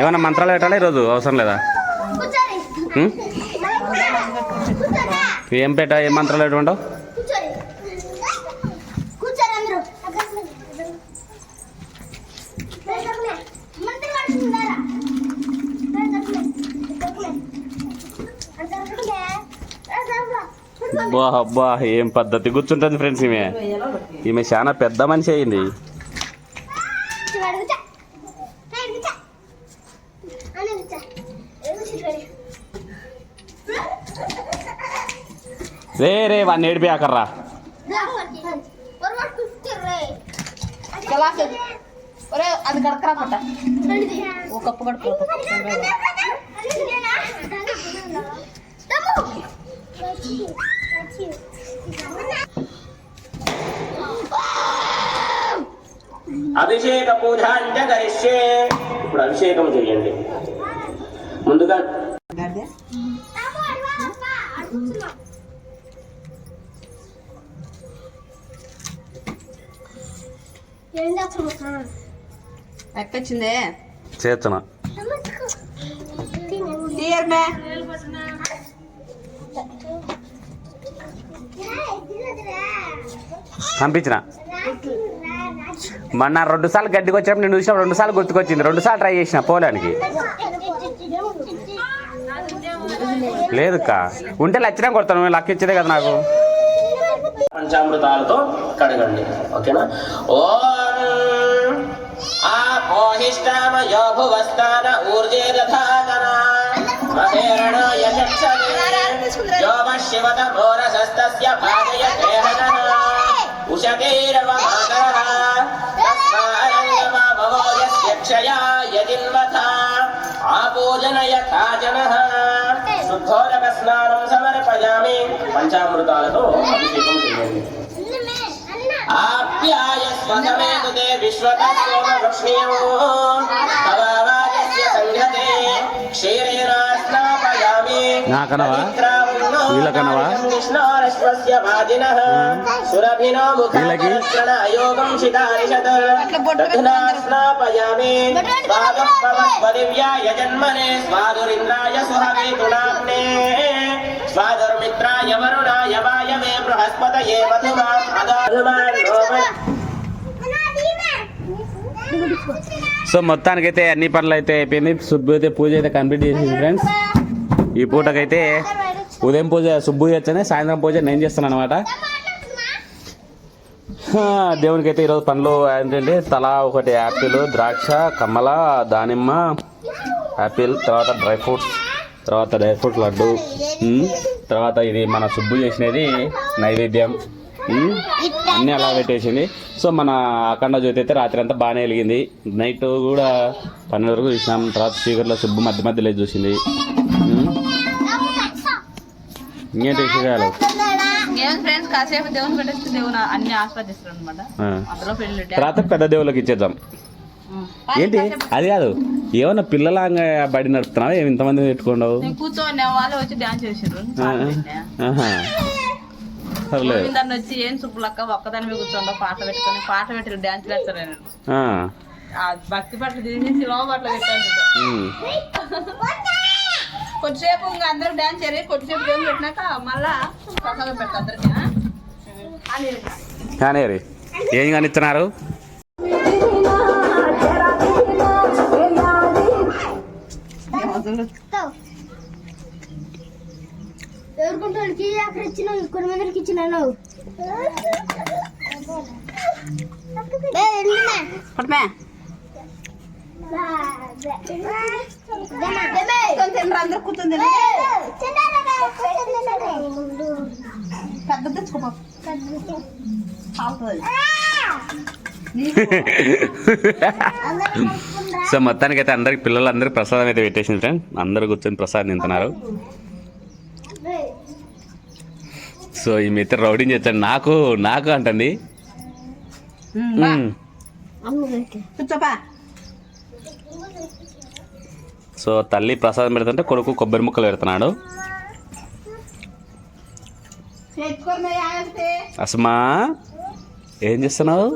ఏమన్నా మంత్రాలు పెట్టాలా ఈరోజు? అవసరం లేదా? ఏం పెట్టా? ఏం మంత్రాలు పెట్టుకుంటావు? అబ్బా అబ్బా ఏం పద్ధతి కూర్చుంటుంది ఫ్రెండ్స్ ఈమె. ఈమె చాలా పెద్ద మనిషి అయింది. రే రే వాడిని ఏడిపోయాకర్రా. ఒరే అది కడకరా పట్ట. ఒక కప్పు కడుపు అభిషేక పూజాంచ గరిష్యే. ఇప్పుడు అభిషేకం చేయండి. ముందుగా ఎక్కొచ్చిందే. చేస్తున్నా తీయర్ మే. పంపించిన? మొన్న రెండు సార్లు గడ్డికి వచ్చినప్పుడు నేను చూసినప్పుడు రెండు సార్లు గుర్తుకొచ్చింది. రెండు సార్లు ట్రై చేసిన పోలేనికి లేదు కా ఉంటే లచ్చినా కొడతాను. లక్క ఇచ్చేదే కదా నాకు. పంచామృతాలతో కడగండి. ఓకేనా? ఓం ఆపోహిష్టామయో భువస్థాన ఊర్జే దధాతన మహేరణాయ చక్షరే యోమ శివత మోరసస్తస్య భాగయ దేహనః ఉషతేరవ మాతరః తస్మారంగమా భవో యస్య క్షయా యజిన్వథ ఆపూజన యథా జనః శుద్ధోదక స్నానం సమర్పయామి పంచామృతాలతో అభిషేకం చేయండి ఆప్యాయ స్వసమేతు తే విశ్వత సోమవృక్ష్ణ్యో తవావాజస్య సంఘతే క్షీరేణ స్నాపయామి నాకనవా? వీళ్ళకనవా? కృష్ణారశ్వస్య వాజినః సురభినో వీళ్ళకి? ముఖాయోగం శితారిషత్ దధునా స్నాపయామి స్వాగః పవస్వదివ్యాయ జన్మనే సో మొత్తానికైతే అన్ని పనులు అయితే అయిపోయింది. సుబ్బు అయితే పూజ అయితే కంప్లీట్ చేసింది ఫ్రెండ్స్ ఈ పూటకైతే ఉదయం పూజ సుబ్బు చేయొచ్చని సాయంత్రం పూజ నేను చేస్తున్నాను అనమాట దేవునికి అయితే ఈరోజు పండ్లు ఏంటంటే తలా ఒకటి యాపిల్ ద్రాక్ష కమల దానిమ్మ యాపిల్ తర్వాత డ్రై ఫ్రూట్స్. తర్వాత డ్రై ఫ్రూట్ లడ్డు. తర్వాత ఇది మన సుబ్బు చేసినది నైవేద్యం. అన్నీ అలా పెట్టేసింది. సో మన అఖండ జ్యోతి అయితే రాత్రి అంతా బాగానే వెలిగింది. నైట్ కూడా పన్నెండు వరకు చూసినాం. తర్వాత చీకట్లో సుబ్బు మధ్య మధ్యలో చూసింది. ఇంకేంటి విషయాలు తర్వాత పెద్ద దేవుళ్ళకి ఇచ్చేద్దాం. ఏంటి? అది కాదు. ఏమన్నా పిల్లలాగా బడి నడుపుతున్నావా? ఏమి ఇంతమంది పెట్టుకున్నావు? నేను కూర్చొని వాళ్ళు వచ్చి డాన్స్ చేసారు దాన్ని వచ్చి ఏం సుబ్బులక్క ఒక్కదాని మీద కూర్చోండి పాట పెట్టుకొని పాట పెట్టి డాన్స్ భక్తి పట్ల తీసేసి లోమ పట్ల పెట్టాను ఉమ్. కొద్దిసేపు ఇంకా అందరూ డాన్స్ చేయాలి కొద్దిసేపు దేవుని పెట్టినాక మళ్ళా ప్రసాదం పెడతా అందరికి. అని కానీ ఏం కానిస్తున్నారు? ఎవరికొంటోళ్ళకి అక్కడ ఇచ్చినావు కొన్ని మందికి ఇచ్చినాను అందరూ కూర్చొని పెద్ద తెచ్చుకో కాలుతుంది సో మొత్తానికైతే అందరికి పిల్లలందరికీ ప్రసాదం అయితే పెట్టేసింది ఫ్రెండ్ అందరూ కూర్చొని ప్రసాదం తింటున్నారు. సో ఈ మిత్ర రౌడింగ్ చేస్తాడు? నాకు నాకు. కూర్చోపా. సో తల్లి ప్రసాదం పెడుతుంటే కొడుకు కొబ్బరి ముక్కలు పెడుతున్నాడు. అసమా ఏం చేస్తున్నావు?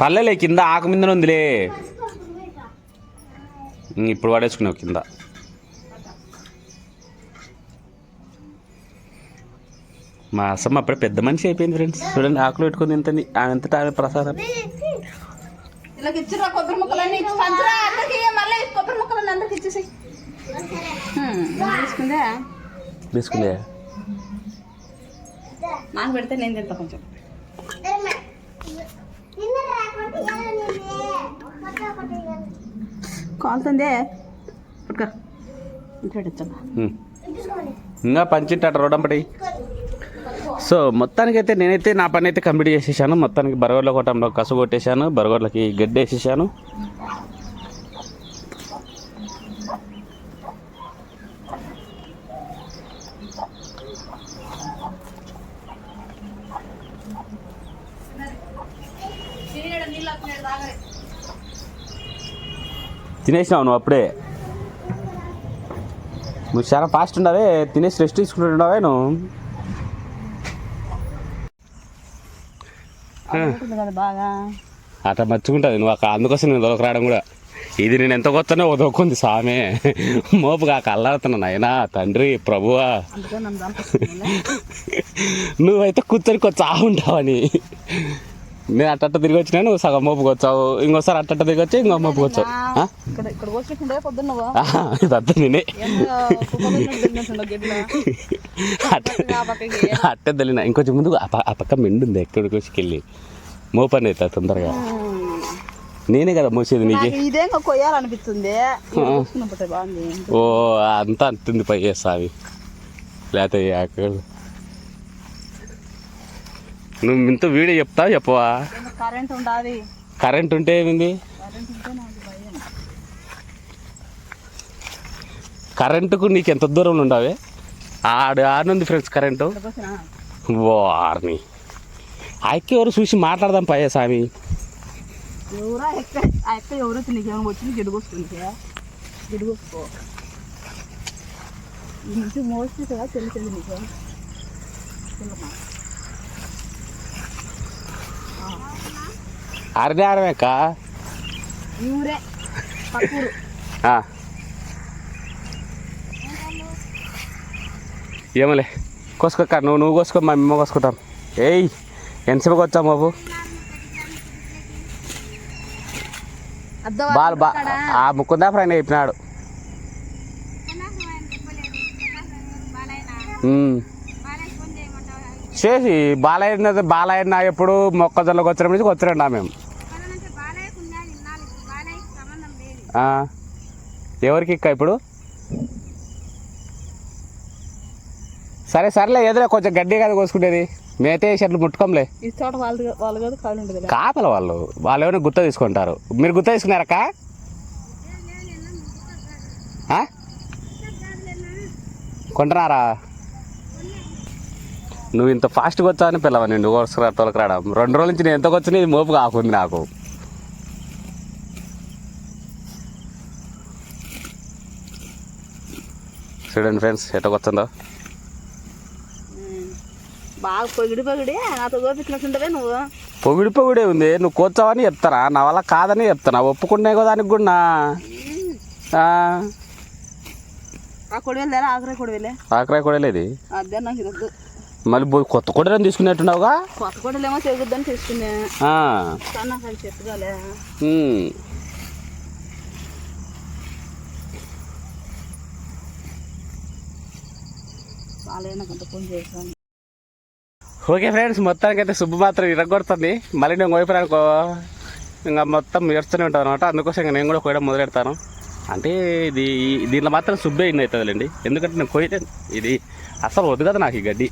పల్లెలే కింద ఆకు మీద ఉందిలే. ఇప్పుడు పడేసుకున్నావు కింద. మా అసమ్మ అప్పుడే పెద్ద మనిషి అయిపోయింది ఫ్రెండ్స్. చూడండి ఆకులు పెట్టుకుని తింటుంది ఆమె ఎంత ఆమె ప్రసాదం. తీసుకుందే? నాకు పెడితే నేను తింటా కొంచెం నిన్న రాకుంటే ఇవాళ నిన్నే. ఒకటి ఒకటి ఇవాళ. కాలుతుందే. ఇంకా పంచింటాట రోడంపటి సో మొత్తానికైతే నేనైతే నా పని అయితే కంప్లీట్ చేసేసాను. మొత్తానికి బరగొడ్ల కొట్టంలో కసు కొట్టేశాను. బరగొడ్లకి గడ్డి వేసేసాను. తినేసినావు నువ్వు అప్పుడే? నువ్వు చాలా ఫాస్ట్ ఉండవే తినేసి రెస్ట్ తీసుకుంటుండవే నువ్వు. అట్లా మర్చుకుంటుంది నువ్వు అక్కడ అందుకోసం నేను దొరక రావడం కూడా. ఇది నేను ఎంత కొత్తనే దొక్కుంది సామే. మోపు కాక అల్లాడుతున్నా నాయనా తండ్రి ప్రభువా. నువ్వైతే కూర్చొని కొంచెం ఉంటావని నేను అట్ట తిరిగి వచ్చినా నువ్వు సగం మోపుకి వచ్చావు. ఇంకోసారి అట్ట తిరిగి వచ్చి ఇంకో మోపుకి వచ్చావు. ఇదంతా నేనే. అట్ట తెలియన? ఇంకొంచెం ముందు ఆ పక్క మెండుంది ఎక్కడికి వచ్చి మోపని అవుతా తొందరగా. నేనే కదా మోసేది నీకు. ఇదేంగా కొయ్యాలనిపిస్తుంది. ఓ అంతా అంటుంది పై చేస్తావి లేకపోతే నువ్వు ఇంత వీడియో చెప్తావు చెప్పవా? కరెంట్ ఉండాలి కరెంట్ ఉంటే ఏమింది? కరెంటుకు నీకు ఎంత దూరంలో ఉండవే? ఆడు ఆడుంది ఫ్రెండ్స్ కరెంటు ఓ ఆర్ని ఎవరు చూసి మాట్లాడదాం పయ్య స్వామి? ఎవరా నీకేమో కదా నీకు. ఊరే పక్కూరు. ఏమలే కోసుకోక నువ్వు నువ్వు కోసుకో మా అమ్మ కోసుకుంటాం. ఏయ్ ఎంతసేపు వచ్చావు బాబు? బాల్ బా ఆ ముక్కుందా ఫ్రెండ్ చెప్పినాడు. చేసి బాలయ్య బాలయ్య ఎప్పుడు మొక్కజొన్నకు వచ్చిన నుంచి వచ్చిరండా మేము ఆ. ఎవరికి ఇక్క ఇప్పుడు? సరే సర్లే ఎదురే కొంచెం గడ్డి కదా కోసుకునేది మేతే చెట్లు ముట్టుకోంలే. కాపల వాళ్ళు వాళ్ళు ఏమైనా గుత్త తీసుకుంటారు? మీరు గుత్త తీసుకున్నారక్క? కొంటున్నారా? నువ్వు ఇంత ఫాస్ట్గా వచ్చావని పిల్లవ నేను వరుసరా తొలకరాడా? రెండు రోజుల నుంచి నేను ఎంతకు వచ్చినా ఇది మోపు కాకుంది నాకు. చూడండి ఫ్రెండ్స్ ఎట్టకొచ్చిందో బాగా పొగిడి పొగిడి నాతో నువ్వు. పొగిడి పొగిడే ఉంది. నువ్వు కూర్చోవని చెప్తానా నా వల్ల కాదని చెప్తానా ఒప్పుకునే కదా దానికి కూడా ఆకరాయి కూడా లేదు అదే నాకు ఇది వద్దు మళ్ళీ కొత్త కూడా తీసుకునేట్టున్నావుగా కొత్త కొడలేమో తెగుద్దని తీసుకున్నా నాకు ఫోన్ చేశాను. ఓకే ఫ్రెండ్స్ మొత్తానికి అయితే సుబ్బు మాత్రం ఇరగొడుతుంది మళ్ళీ నేను పోయిపోయానుకో ఇంకా మొత్తం ఏడుస్తూనే ఉంటాను అనమాట అందుకోసం ఇంకా నేను కూడా కోయడం మొదలెడతాను. అంటే ఇది దీంట్లో మాత్రం సుబ్బే ఇన్ అవుతుందిలేండి. ఎందుకంటే నేను కోయితే ఇది అసలు వదగదు నాకు ఈ గడ్డి.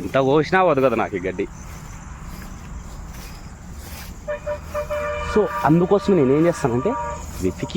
ఎంత కోసినా వదగదు నాకు ఈ గడ్డి. సో అందుకోసం నేను ఏం చేస్తానంటే వెతికి